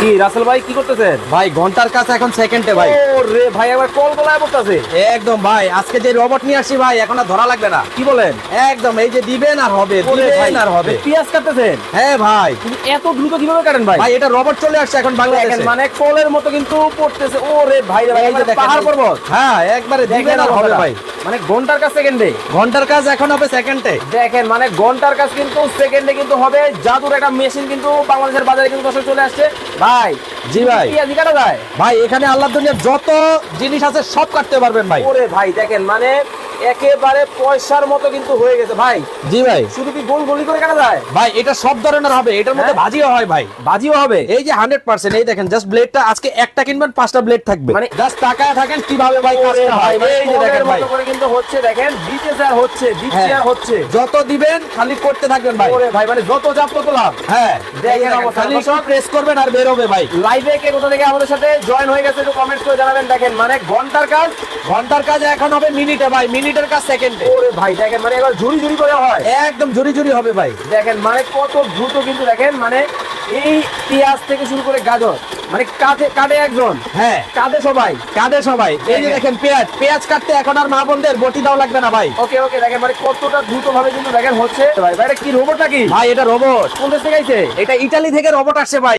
কি রাসেল ভাই কি করতেছেন? ভাই ঘণ্টার কাছে এখন সেকেন্ডে ভাই। রে ভাই আবার কল গলায় পড়তেছে একদম ভাই আজকে যে রোবট নিয়ে আসছি ভাই এখন আর ধরা লাগবে না। কি বলেন? একদম এই যে দিবেন আর হবে দিবেন আর হবে। পেঁয়াজ কাটতেছেন? হ্যাঁ ভাই। কিন্তু এত দ্রুত কীভাবে কাটেন ভাই? ভাই এটা রোবট চলে আসছে এখন বাংলাদেশে। মানে কলের মতো কিন্তু পড়তেছে। ও রে ভাই যে পাহাড় পর্বত। হ্যাঁ একবারে দিবেন আর হবে ভাই। মানে ঘণ্টার কাজ সেকেন্ডে ঘণ্টার কাজ এখন হবে সেকেন্ডে দেখেন মানে ঘণ্টার কাজ কিন্তু সেকেন্ডে কিন্তু হবে। জাদুর একটা মেশিন কিন্তু বাংলাদেশের বাজারে কিন্তু চলে আসছে। ভাই জি ভাই। পেঁয়াজি কাটা যায়? ভাই এখানে আল্লাহ দুনিয়ার যত জিনিস আছে সব কাটতে পারবেন ভাই। ওরে ভাই দেখেন মানে একেবারে পয়সার মতো কিন্তু হয়ে গেছে ভাই। জি ভাই। শুধু কি গোল গলি করে কাটা যায়? ভাই এটা সব ধরনের হবে এটার মধ্যে হ্যাঁ? ভাজিও হয় ভাই। বাজিও হবে? এই যে হান্ড্রেড পার্সেন্ট এই দেখেন জাস্ট ব্লেডটা আজকে একটা কিনবেন পাঁচটা ব্লেড থাকবে। মানে জাস্ট টাকায় থাকেন কীভাবে ভাই কাজটা হয়। এই যে দেখেন ভাই। করে কিন্তু হচ্ছে দেখেন দিতেছে আর হচ্ছে দিচ্ছে হ্যাঁ। আর হচ্ছে। যত দিবেন খালি করতে থাকবেন ভাই। ওরে ভাই মানে যত চাপ তত লাভ। হ্যাঁ। দেখেন। খালি সব প্রেস করবেন আর বের হবে ভাই। লাইভে কে কোথা থেকে আমাদের সাথে জয়েন হয়ে গেছে একটু কমেন্ট করে জানাবেন। দেখেন মানে ঘণ্টার কাজ ঘণ্টার কাজ এখন হবে মিনিটে ভাই মিনিটের কাজ সেকেন্ডে ওরে ভাই দেখেন মানে এবার ঝুড়ি ঝুড়ি করে হয়। একদম ঝুরি ঝুরি হবে ভাই। দেখেন মানে কত দ্রুত কিন্তু দেখেন মানে এই পেঁয়াজ থেকে শুরু করে গাজর মানে কাটে কাটে একজন। হ্যাঁ। কাটে সবাই। কাঁদে সবাই। এই যে দেখেন। দেখেন পেঁয়াজ পেঁয়াজ কাটতে এখন আর মা বোনদের বটি দাও লাগবে না ভাই। ওকে ওকে দেখেন মানে কতটা দ্রুত ভাবে কিন্তু দেখেন হচ্ছে। ভাই ভাই এটা কি রোবট নাকি? ভাই এটা রোবট কোন দেশ থেকে এটা ইটালি থেকে রোবট আসছে ভাই।